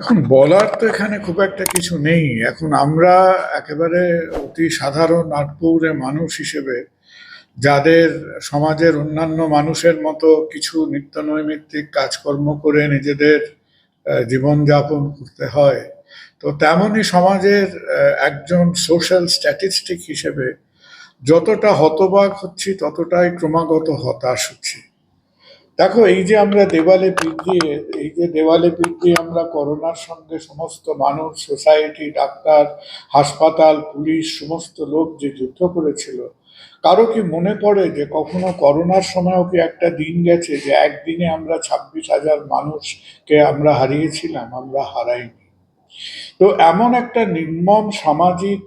এখন বলার তো এখানে খুব একটা কিছু নেই। এখন আমরা একেবারে অতি সাধারণ আটপৌরে মানুষ হিসেবে যাদের সমাজের অন্যান্য মানুষের মতো কিছু নিত্য নৈমিত্তিক কাজকর্ম করে নিজেদের জীবনযাপন করতে হয়, তো তেমনই সমাজের একজন সোশ্যাল স্ট্যাটিস্টিক হিসেবে যতটা হতবাক হচ্ছি ততটাই ক্রমাগত হতাশ হচ্ছি। দেখো, এই যে আমরা দেওয়ালে পিঠ দিয়ে এই যে দেওয়ালে পিঠ দিয়ে আমরা করোনার সঙ্গে সমস্ত মানুষ, সোসাইটি, ডাক্তার, হাসপাতাল, পুলিশ, সমস্ত লোক যে যুদ্ধ করেছিল, কারও কি মনে পড়ে যে কখনো করোনার সময়ও কি একটা দিন গেছে যে একদিনে আমরা ছাব্বিশ হাজার মানুষকে আমরা হারিয়েছিলাম, আমরা হারাইনি? তো এমন একটা নির্মম সামাজিক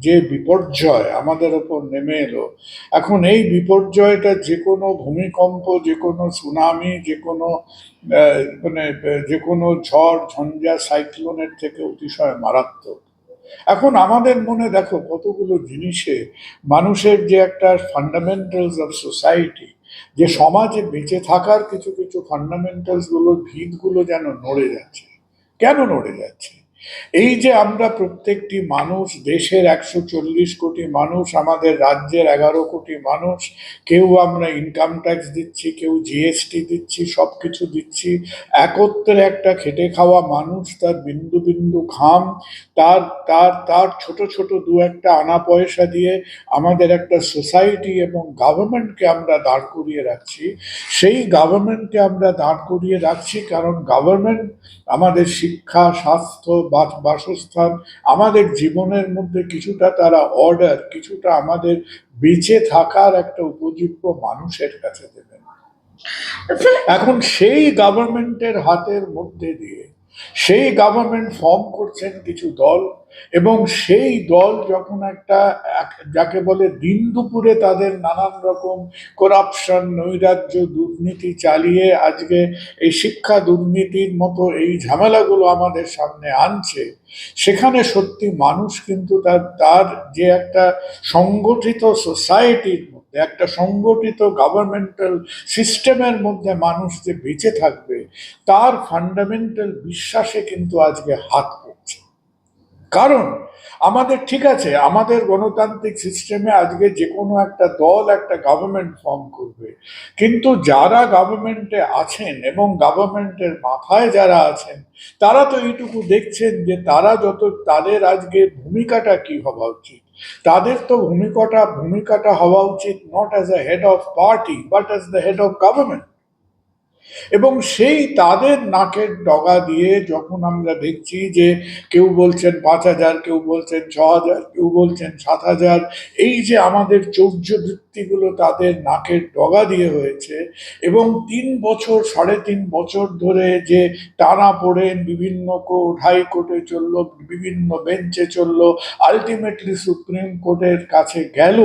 যে বিপর্যয় আমাদের ওপর নেমে এলো, এখন এই বিপর্যয়টা যে কোনো ভূমিকম্প, যে কোনো সুনামি যে কোনো মানে যে কোনো ঝড়, ঝঞ্ঝা সাইক্লোনের থেকে অতিশয় মারাত্মক। এখন আমাদের মনে দেখো কতগুলো জিনিসে মানুষের যে একটা ফান্ডামেন্টালস অফ সোসাইটি যে সমাজে বেঁচে থাকার কিছু কিছু ফান্ডামেন্টালসগুলো, ভিতগুলো যেন নড়ে যাচ্ছে। কেন নড়ে যাচ্ছে? এই যে আমরা প্রত্যেকটি মানুষ, দেশের একশো চল্লিশ কোটি মানুষ, আমাদের রাজ্যের এগারো কোটি মানুষ, কেউ আমরা ইনকাম ট্যাক্স দিচ্ছি, কেউ জিএসটি দিচ্ছি সব কিছু দিচ্ছি, একত্রে একটা খেটে খাওয়া মানুষ, তার বিন্দু বিন্দু ঘাম, তার তার তার ছোট ছোট দু একটা আনা পয়সা দিয়ে আমাদের একটা সোসাইটি এবং গভর্নমেন্টকে আমরা দাঁড় করিয়ে রাখছি। সেই গভর্নমেন্টকে আমরা দাঁড় করিয়ে রাখছি কারণ গভর্নমেন্ট আমাদের শিক্ষা, স্বাস্থ্য বাসস্থান। আমাদের জীবনের মধ্যে কিছুটা তারা অর্ডার কিছুটা আমাদের বেঁচে থাকার একটা উপযুক্ত মানুষের কাছে দেবেন। এখন সেই গভর্নমেন্টের হাতের মধ্যে দিয়ে সেই গভর্নমেন্ট ফর্ম করছেন কিছু দল এবং সেই দল যখন একটা যাকে বলে দিন দুপুরে তাদের নানান রকম করাপশন নৈরাজ্য, দুর্নীতি চালিয়ে আজকে এই শিক্ষা দুর্নীতির মতো এই ঝামেলাগুলো আমাদের সামনে আনছে, সেখানে সত্যি মানুষ কিন্তু তার তার যে একটা সংগঠিত সোসাইটির একটা সংগঠিত গভর্নমেন্টাল সিস্টেমের মধ্যে মানুষ যে বেঁচে থাকবে, তার ফান্ডামেন্টাল বিশ্বাসে কিন্তু আজকে হাত পড়ছে। কারণ আমাদের ঠিক আছে, আমাদের গণতান্ত্রিক সিস্টেমে আজকে যে কোনো একটা দল একটা গভর্নমেন্ট ফর্ম করবে। কিন্তু যারা গভর্নমেন্টে আছেন এবং গভর্নমেন্টের মাথায় যারা আছেন, তারা তো এইটুকু দেখছেন যে তারা যত, তাদের আজকে ভূমিকাটা কি হওয়া উচিত? তাদের তো ভূমিকাটা ভূমিকাটা হওয়া উচিত not as a head of party but as the head of government এবং সেই তাদের নাকের ডগা দিয়ে যখন আমরা দেখছি যে কেউ বলছেন পাঁচ হাজার, কেউ বলছেন ছ হাজার, কেউ বলছেন সাত হাজার, এই যে আমাদের চৌর্য বৃত্তিগুলো তাদের নাকের ডগা দিয়ে হয়েছে এবং তিন বছর, সাড়ে তিন বছর ধরে যে টানা পড়েন, বিভিন্ন কোর্ট হাইকোর্টে চলল, বিভিন্ন বেঞ্চে চলল, আলটিমেটলি সুপ্রিম কোর্টের কাছে গেল,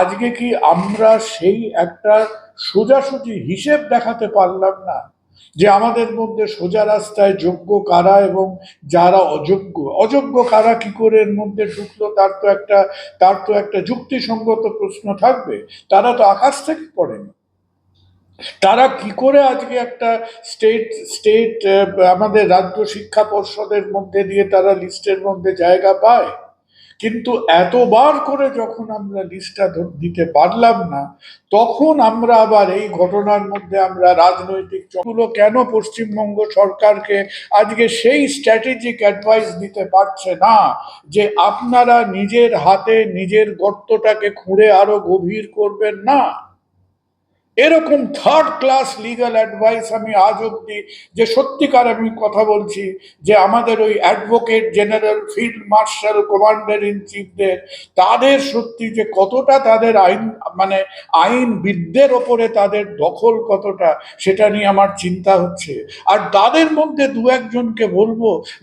আজকে কি আমরা সেই একটা সোজাসুজি হিসেব দেখাতে পারলাম না যে আমাদের মধ্যে সোজা রাস্তায় যোগ্য কারা এবং যারা অযোগ্য। অযোগ্য কারা কি করে এর মধ্যে ঢুকলো? তার তো একটা, তার তো একটা যুক্তিসঙ্গত প্রশ্ন থাকবে। তারা তো আকাশ থেকে পড়েনি। তারা কি করে আজকে একটা স্টেট স্টেট আমাদের রাজ্য শিক্ষা পর্ষদের মধ্যে দিয়ে তারা লিস্টের মধ্যে জায়গা পায়? কিন্তু এতবার করে যখন আমরা লিস্টটা দিতে পারলাম না, তখন আমরা আবার এই ঘটনার মধ্যে আমরা রাজনৈতিক চগুলো কেন পশ্চিমবঙ্গ সরকারকে আজকে সেই স্ট্র্যাটেজিক অ্যাডভাইস দিতে পারছে না যে আপনারা নিজের হাতে নিজের গর্তটাকে খুঁড়ে আরও গভীর করবেন না? এরকম থার্ড ক্লাস লিগাল অ্যাডভাইস আমি আজ অব্দি যে সত্যিকার আমি কথা বলছি, যে আমাদের ওই advocate general field marshal commander in চিফদের তাদের সত্যি যে কতটা তাদের আইন মানে আইন বিদ্যের ওপরে তাদের দখল কতটা, সেটা নিয়ে আমার চিন্তা হচ্ছে। আর তাদের মধ্যে দু একজনকে বলব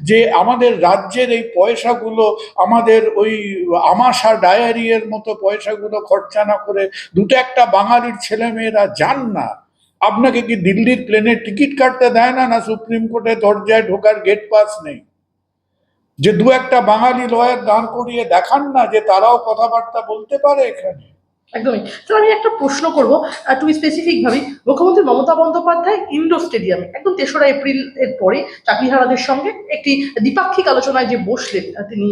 যে আমাদের রাজ্যের এই পয়সাগুলো, আমাদের ওই আমাশা ডায়ারির মতো পয়সাগুলো খরচা না করে দুটো একটা বাঙালির ছেলেমেয়েরা যান না আপনাকে কি দিল্লির প্লেনের টিকিট কাটতে দেয় না না সুপ্রিম কোর্টে দরজায় ঢোকার গেট পাস নেই? যে দু একটা বাঙালি লয়ার দাঁড় করিয়ে দেখান না যে তারাও কথাবার্তা বলতে পারে এখানে। একদমই। স্যার আমি একটা প্রশ্ন করব টু স্পেসিফিক ভাবে, মুখ্যমন্ত্রী মমতা বন্দ্যোপাধ্যায় ইন্ডোর স্টেডিয়ামে, একদম তেসরা এপ্রিল এর পরে চাকরিহারাদের সঙ্গে একটি দ্বিপাক্ষিক আলোচনায় যে বসলেন তিনি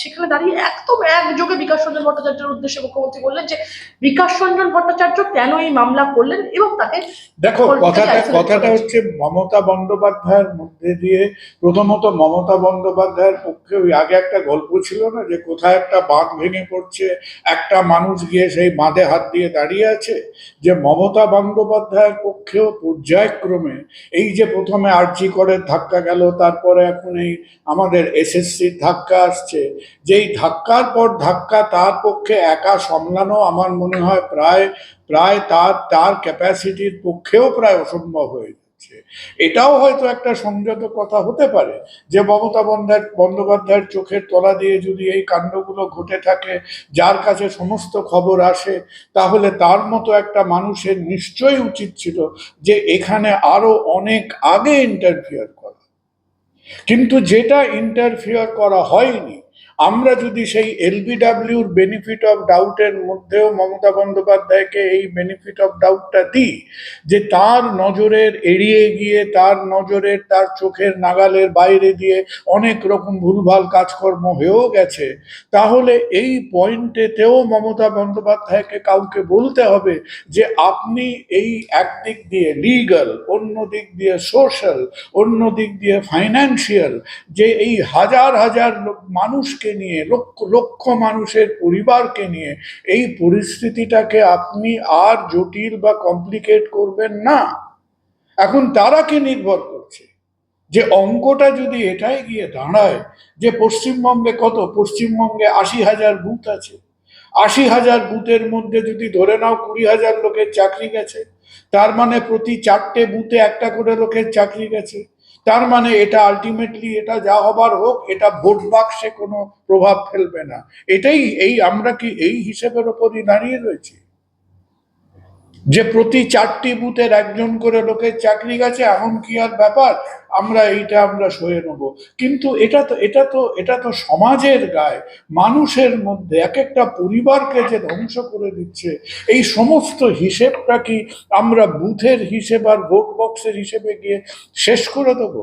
সেখানে দাঁড়িয়ে একদম একযোগে বিকাশ রঞ্জন ভট্টাচার্যের উদ্দেশ্যে মুখ্যমন্ত্রী বললেন যে বিকাশ রঞ্জন ভট্টাচার্য কেন এই মামলা করলেন এবং তাকে দেখো কথাটা কথাটা হচ্ছে মমতা বন্দ্যোপাধ্যায়ের মধ্যে দিয়ে প্রথমত মমতা বন্দ্যোপাধ্যায়ের পক্ষে ওই আগে একটা গল্প ছিল না যে কোথায় একটা বাঁধ ভেঙে পড়ছে একটা মানুষ গিয়ে সেই বাঁধে হাত দিয়ে দাঁড়িয়ে আছে? যে মমতা বন্দ্যোপাধ্যায়ের পক্ষেও পর্যায়ক্রমে এই যে প্রথমে আর্জি করে ধাক্কা গেল তারপরে এখন এই আমাদের এসএসসির ধাক্কা আসছে যেই ধাক্কার পর ধাক্কা তার পক্ষে একা সামলানো আমার মনে হয় প্রায় প্রায় তার তার ক্যাপাসিটির পক্ষেও প্রায় অসম্ভব হয়ে যাচ্ছে। এটাও হয়তো একটা সংযত কথা হতে পারে যে মমতা বন্দ্যোপাধ্যায়ের চোখের তলা দিয়ে যদি এই কাণ্ডগুলো ঘটে থাকে, যার কাছে সমস্ত খবর আসে, তাহলে তার মতো একটা মানুষের নিশ্চয়ই উচিত ছিল যে এখানে আরও অনেক আগে ইন্টারফিয়ার করা। কিন্তু যেটা ইন্টারফিয়ার করা হয়নি আমরা যদি সেই এলবিডাব্লিউর বেনিফিট অফ ডাউটের মধ্যেও মমতা বন্দ্যোপাধ্যায়কে এই বেনিফিট অফ ডাউটটা দিই, যে তার নজরের এড়িয়ে গিয়ে, তার নজরের, তার চোখের নাগালের বাইরে দিয়ে অনেক রকম ভুলভাল কাজকর্ম হয়েও গেছে, তাহলে এই পয়েন্টেতেও মমতা বন্দ্যোপাধ্যায়কে কাউকে বলতে হবে যে আপনি এই একদিক দিয়ে লিগাল অন্য দিক দিয়ে সোশ্যাল অন্য দিক দিয়ে ফাইন্যান্সিয়াল যে এই হাজার হাজার লোক- মানুষকে নিয়ে, লক্ষ লক্ষ মানুষের পরিবারকে নিয়ে, এই পরিস্থিতিটাকে আপনি আর জটিল বা কমপ্লিকেট করবেন না। এখন তারা কে নির্ভর করছে? যে অঙ্কটা যদি এটাই গিয়ে দাঁড়ায় যে পশ্চিমবঙ্গে কত? পশ্চিমবঙ্গে আশি হাজার বুথ আছে। আশি হাজার বুথের মধ্যে যদি ধরে নাও কুড়ি হাজার লোকের চাকরি গেছে, তার মানে প্রতি চারটে বুথে একটা করে লোকের চাকরি গেছে। তার মানে এটা আলটিমেটলি এটা যা হবার হোক, এটা ভোট বাক্সে কোনো প্রভাব ফেলবে না। এটাই এই আমরা কি এই হিসেবের ওপরই দাঁড়িয়ে রয়েছি? যে প্রতি চারটি বুথের একজন করে লোকের চাকরি গেছে এমন কি আর ব্যাপার? আমরা এইটা আমরা সয়ে নেব। কিন্তু এটা তো এটা তো এটা তো সমাজের গায়ে, মানুষের মধ্যে এক একটা পরিবারকে যে ধ্বংস করে দিচ্ছে, এই সমস্ত হিসেবটা কি আমরা বুথের হিসেব আর ভোট বক্সের হিসেবে গিয়ে শেষ করে দেবো?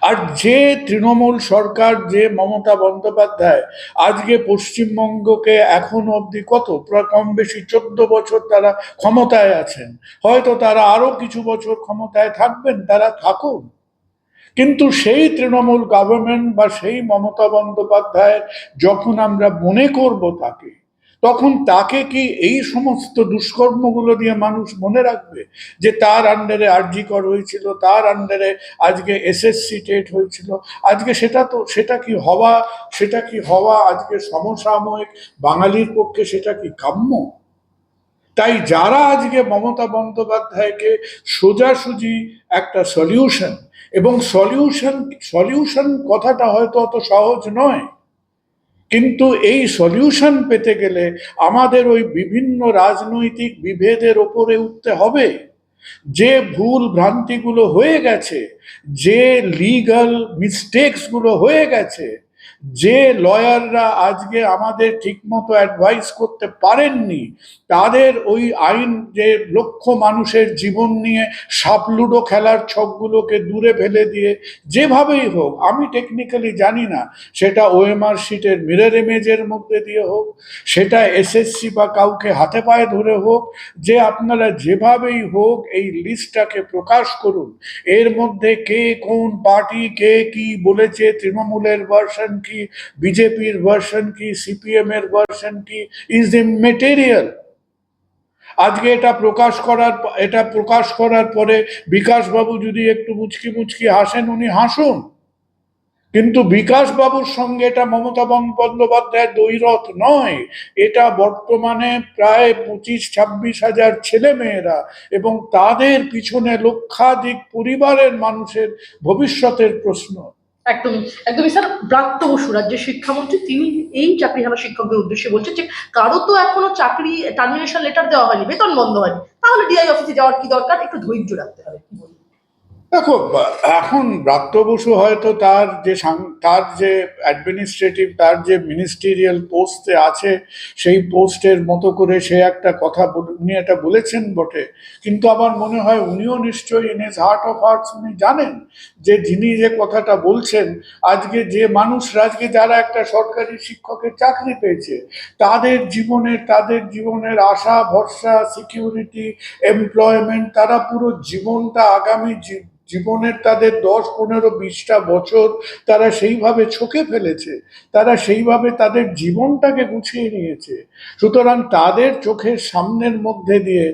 আর যে তৃণমূল সরকার, যে মমতা বন্দ্যোপাধ্যায়, আজকে পশ্চিমবঙ্গকে এখন অবধি কত, প্রায় কম বেশি চোদ্দ বছর তারা ক্ষমতায় আছেন। হয়তো তারা আরও কিছু বছর ক্ষমতায় থাকবেন, তারা থাকুন। কিন্তু সেই তৃণমূল গভর্নমেন্ট বা সেই মমতা বন্দ্যোপাধ্যায়ের যখন আমরা মনে করব তাকে তখন তাকে কি এই সমস্ত দুষ্কর্মগুলো দিয়ে মানুষ মনে রাখবে? যে তার আন্ডারে আরজিকর হয়েছিল, তার আন্ডারে আজকে এসএসসি টেট হয়েছিল, আজকে সেটা তো, সেটা কি হওয়া, সেটা কি হওয়া, আজকে সমসাময়িক বাঙালির পক্ষে সেটা কি কাম্য? তাই যারা আজকে মমতা বন্দ্যোপাধ্যায়কে সোজাসুজি একটা সলিউশন এবং সলিউশন সলিউশন কথাটা হয়তো অত সহজ নয় কিন্তু এই সলিউশন পেতে গেলে আমাদের ওই বিভিন্ন রাজনৈতিক বিভেদের ওপরে উঠতে হবে। যে ভুল ভ্রান্তিগুলো হয়ে গেছে, যে লিগাল মিস্টেকসগুলো হয়ে গেছে যে লয়াররা আজকে আমাদের ঠিকমতো অ্যাডভাইস করতে পারেননি, তাদের ওই আইন যে লক্ষ মানুষের জীবন নিয়ে সাপলুডো খেলার ছকগুলোকে দূরে ফেলে দিয়ে যেভাবেই হোক, আমি টেকনিক্যালি জানি না, সেটা ওএমআর শিটের মিরর ইমেজের মধ্যে দিয়ে হোক, সেটা এসএসসি বা কাউকে হাতে পায়ে ধরে হোক, যে আপনারা যেভাবেই হোক এই লিস্টটাকে প্রকাশ করুন, এর মধ্যে কে কোন পার্টি কে কি বলেছে তৃণমূলের ভার্সন কি বিজেপির ভার্সন কি সিপিএম এর ভার্সন কি ইজ মেটেরিয়াল আজকে এটা প্রকাশ করার এটা প্রকাশ করার পরে বিকাশবাবু যদি একটু মুচকি মুচকি হাসেন, উনি হাসুন। কিন্তু বিকাশ বাবুর সঙ্গে এটা মমতা বন্দ- বন্দ্যোপাধ্যায়ের দৈরথ নয়। এটা বর্তমানে প্রায় পঁচিশ, ছাব্বিশ হাজার ছেলে মেয়েরা এবং তাদের পিছনে লক্ষাধিক পরিবারের মানুষের ভবিষ্যতের প্রশ্ন। একদম একদমই স্যার, ব্রাত্য বসু, রাজ্যের শিক্ষামন্ত্রী, তিনি এই চাকরি চাকরিহারা শিক্ষকদের উদ্দেশ্যে বলছে যে, কারও তো এখনও চাকরি টার্মিনেশন লেটার দেওয়া হয়নি, বেতন বন্ধ হয়নি, তাহলে ডিআই অফিসে যাওয়ার কি দরকার একটু ধৈর্য রাখতে হবে? দেখো এখন ব্রাত্য বসু হয়তো তার যে তার যে অ্যাডমিনিস্ট্রেটিভ তার যে মিনিস্টেরিয়াল পোস্টে আছে, সেই পোস্টের মতো করে সে একটা কথা উনি এটা বলেছেন বটে। কিন্তু আমার মনে হয় উনিও নিশ্চয়ই in his heart of hearts উনি জানেন যে যিনি যে কথাটা বলছেন, আজকে যে মানুষরা, আজকে যারা একটা সরকারি শিক্ষকের চাকরি পেয়েছে, তাদের জীবনে, তাদের জীবনের আশা, ভরসা সিকিউরিটি এমপ্লয়মেন্ট তারা পুরো জীবনটা আগামী জীবনের তাদের দশ, পনেরো, বিশটা বছর তারা সেইভাবে ছকে ফেলেছে, তারা সেইভাবে তাদের জীবনটাকে গুছিয়ে নিয়েছে। সুতরাং তাদের চোখের সামনের মধ্যে দিয়ে,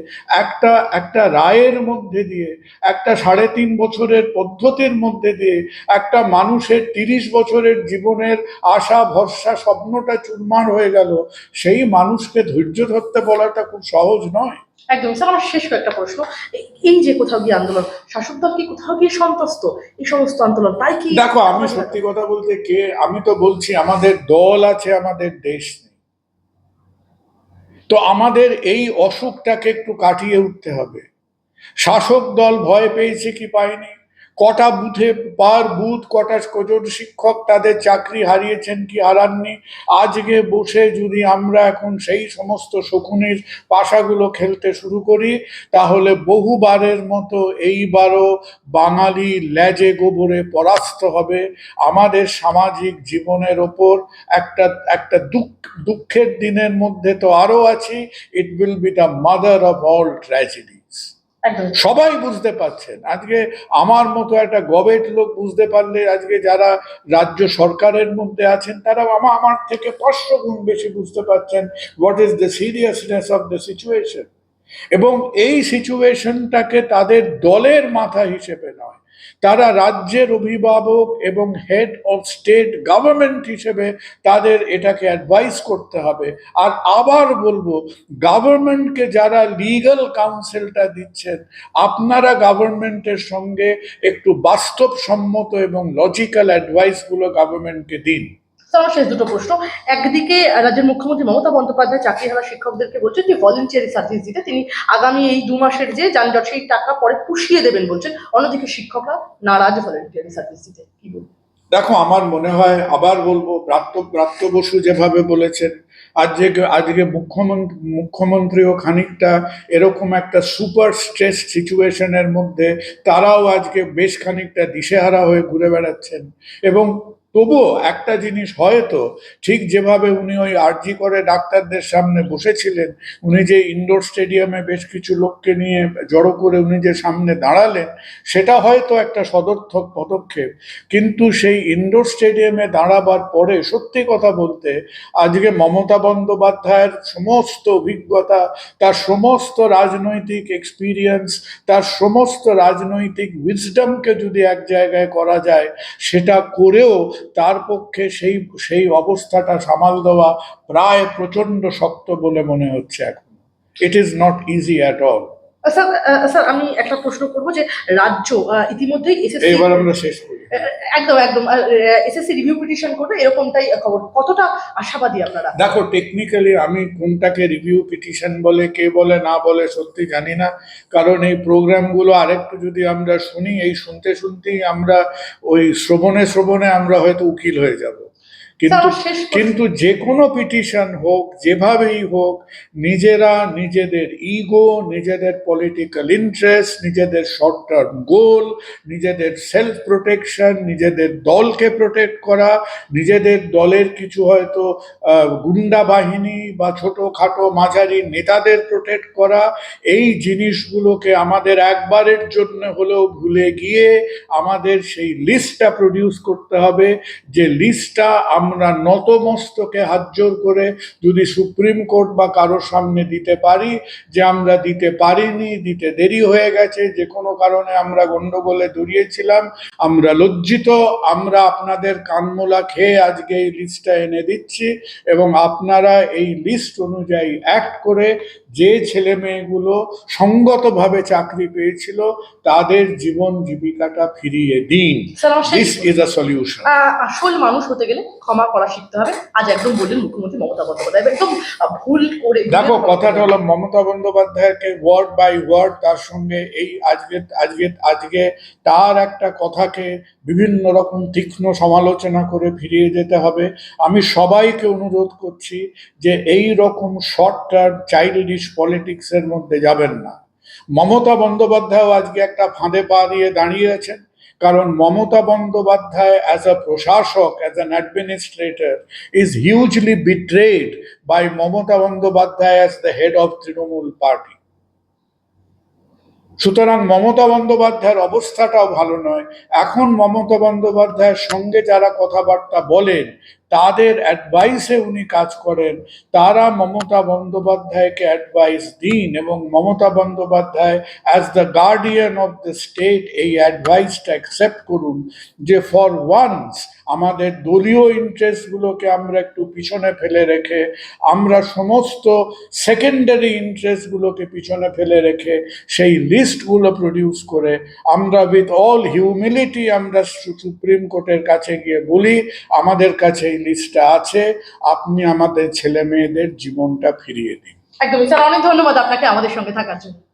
একটা একটা রায়ের মধ্যে দিয়ে, একটা সাড়ে তিন বছরের পদ্ধতির মধ্যে দিয়ে, একটা মানুষের তিরিশ বছরের জীবনের আশা, ভরসা, স্বপ্নটা চুরমার হয়ে গেল, সেই মানুষকে ধৈর্য ধরতে বলাটা খুব সহজ নয়। একদম, স্যার, আমার শেষ কয়েকটা প্রশ্ন। এই- যে কোথাও গিয়ে আন্দোলন, শাসক দল কি কোথাও গিয়ে সন্তস্ত এই সমস্ত আন্দোলন, তাই কি? দেখো, আমি সত্যি কথা বলতে কে, আমি তো বলছি আমাদের দল আছে, আমাদের দেশ তো আমাদের এই অসুখটাকে একটু কাটিয়ে উঠতে হবে। শাসক দল ভয় পেয়েছে কি পায়নি? কটা বুথে পার বুথ, কটা কজন শিক্ষক তাদের চাকরি হারিয়েছেন কি হারাননি? আজকে বসে যদি আমরা এখন সেই সমস্ত শকুনির পাশাগুলো খেলতে শুরু করি, তাহলে বহুবারের মতো এইবারও বাঙালি ল্যাজে গোবরে পরাস্ত হবে আমাদের সামাজিক জীবনের ওপর। একটা একটা দুঃখ, দুঃখের দিনের মধ্যে তো আরও আছি। It will be the mother of all tragedies একদম সবাই বুঝতে পারছেন। আজকে আমার মতো একটা গবেট লোক বুঝতে পারলে আজকে যারা রাজ্য সরকারের মধ্যে আছেন তারা আমার আমার থেকে পাঁচশো গুণ বেশি বুঝতে পারছেন what is the seriousness of the situation এবং এই সিচুয়েশনটাকে তাদের দলের মাথা হিসেবে নয় তারা রাজ্যের অভিভাবক এবং হেড অফ স্টেট গভর্নমেন্ট হিসেবে তাদের এটাকে অ্যাডভাইস করতে হবে। আর আবার বলব গভর্নমেন্টকে যারা লিগাল কাউন্সিলটা দিচ্ছেন, আপনারা গভর্নমেন্টের সঙ্গে একটু বাস্তবসম্মত এবং লজিক্যাল অ্যাডভাইসগুলো গভর্নমেন্টকে দিন। আমার শেষ দুটো প্রশ্ন। একদিকে রাজ্যের মুখ্যমন্ত্রী মমতা বন্দ্যোপাধ্যায় চাকরিহারা শিক্ষকদেরকে বলছেন যে ভলেন্টিয়ারি সার্ভিস দিতে। তিনি আগামী এই দু মাসের যে যানজট, সেই টাকা পরে পুষিয়ে দেবেন বলছেন। অন্যদিকে শিক্ষকরা নারাজ ভলেন্টিয়ারি সার্ভিস দিতে। কি বলবেন? দেখো, আমার মনে হয়, আবার বলব, প্রাপ্ত প্রাপ্ত বসু যেভাবে বলেছেন আজকে আজকে মুখ্যমন্ত্রী মুখ্যমন্ত্রীও খানিকটা এরকম একটা সুপার স্ট্রেস সিচুয়েশনের মধ্যে, তারাও আজকে বেশ খানিকটা দিশেহারা হয়ে ঘুরে বেড়াচ্ছেন। এবং তবুও একটা জিনিস হয়তো ঠিক যেভাবে উনি ওই আর্জি করে ডাক্তারদের সামনে বসেছিলেন, উনি যে ইনডোর স্টেডিয়ামে বেশ কিছু লোককে নিয়ে জড়ো করে উনি যে সামনে দাঁড়ালেন, সেটা হয়তো একটা সদর্থক পদক্ষেপ। কিন্তু সেই ইনডোর স্টেডিয়ামে দাঁড়াবার পরে, সত্যি কথা বলতে, আজকে মমতা বন্দ্যোপাধ্যায়ের সমস্ত অভিজ্ঞতা, তার সমস্ত রাজনৈতিক এক্সপিরিয়েন্স তার সমস্ত রাজনৈতিক উইজডমকে যদি এক জায়গায় করা যায়, সেটা করেও তার পক্ষে সেই সেই অবস্থাটা সামাল দেওয়া প্রায় প্রচণ্ড শক্ত বলে মনে হচ্ছে এখন। It is not easy at all sir sir আমি একটা প্রশ্ন করব যে রাজ্য ইতিমধ্যেই এসএসসি এইবার আমরা শেষ করি। একদম একদম এসএসসি রিভিউ পিটিশন করবে এরকমটাই খবর। কতটা আশাবাদী আপনারা? দেখো টেকনিক্যালি আমি কোনটাকে রিভিউ পিটিশন বলে কে বলে না বলে সত্যি জানি না। কারণ এই প্রোগ্রামগুলো আরেকটু যদি আমরা শুনি এই শুনতে শুনতেই আমরা ওই শ্রবণে শ্রবণে আমরা হয়তো উকিল হয়ে যাব। কিন্তু। কিন্তু যে কোনো পিটিশন হোক যেভাবেই হোক নিজেরা নিজেদের ইগো নিজেদের পলিটিক্যাল ইন্টারেস্ট নিজেদের শর্ট টার্ম গোল নিজেদের সেলফ প্রোটেকশন নিজেদের দলকে প্রোটেক্ট করা নিজেদের দলের কিছু হয়তো গুন্ডা বাহিনী বা ছোটোখাটো মাঝারি নেতাদের প্রোটেক্ট করা এই জিনিসগুলোকে আমাদের একবারের জন্য হলেও ভুলে গিয়ে আমাদের সেই লিস্টটা প্রডিউস করতে হবে যে লিস্টটা আমরা নতমস্তকে হাতজোর করে যদি সুপ্রিম কোর্ট বা কারোর সামনে দিতে পারি যে আমরা দিতে পারিনি দিতে দেরি হয়ে গেছে যে কোনো কারণে আমরা গন্ডগোলে জড়িয়েছিলাম আমরা লজ্জিত আমরা আপনাদের কানমোলা খেয়ে আজকে এই লিস্টটা এনে দিচ্ছি এবং আপনারা এই লিস্ট অনুযায়ী অ্যাক্ট করে যে ছেলে মেয়েগুলো সঙ্গতভাবে চাকরি পেয়েছিল তাদের জীবন জীবিকাটা ফিরিয়ে দিন। দিস ইজ আ সলিউশন আসল মানুষ হতে গেলে ক্ষমা করা শিখতে হবে। আজ একদম বললেন মুখ্যমন্ত্রী মমতা বন্দ্যোপাধ্যায়। একদম ভুল করে দেখো কথাটা হলো মমতা বন্দ্যোপাধ্যায়কে ওয়ার্ড বাই ওয়ার্ড তার সঙ্গে এই আজকে আজকে আজকে তার একটা কথাকে বিভিন্ন রকম তীক্ষ্ণ সমালোচনা করে ফিরিয়ে যেতে হবে। আমি সবাইকে অনুরোধ করছি যে এই রকম শর্ট টার্ম চাইল্ডিশ পলিটিক্সের মধ্যে যাবেন না। মমতা বন্দ্যোপাধ্যায়ও আজকে একটা ফাঁদে পা দিয়ে দাঁড়িয়েছেন কারণ মমতা বন্দ্যোপাধ্যায় অ্যাজ আ প্রশাসক as an administrator is hugely betrayed by Mamata Bandyopadhyay as the head of Trinamool party সুতরাং মমতা বন্দ্যোপাধ্যায়ের অবস্থাটাও ভালো নয়। এখন মমতা বন্দ্যোপাধ্যায়ের সঙ্গে যারা কথাবার্তা বলেন তাদের অ্যাডভাইসে উনি কাজ করেন। তারা মমতা বন্দ্যোপাধ্যায়কে অ্যাডভাইস দিন এবং Mamata Bandyopadhyay as the guardian of the state এই অ্যাডভাইসটা অ্যাকসেপ্ট করুন যে ফর ওয়ান্স আমাদের দলীয় ইন্টারেস্টগুলোকে আমরা একটু পিছনে ফেলে রেখে, আমরা সমস্ত সেকেন্ডারি ইন্টারেস্টগুলোকে পিছনে ফেলে রেখে সেই লিস্টগুলো প্রডিউস করে আমরা উইথ অল হিউমিলিটি আমরা সুপ্রিম কোর্টের কাছে গিয়ে বলি, আমাদের কাছে এই লিস্টটা আছে, আপনি আমাদের ছেলে মেয়েদের জীবনটা ফিরিয়ে দিন। একদমই। স্যার, অনেক ধন্যবাদ আপনাকে আমাদের সঙ্গে থাকার জন্য।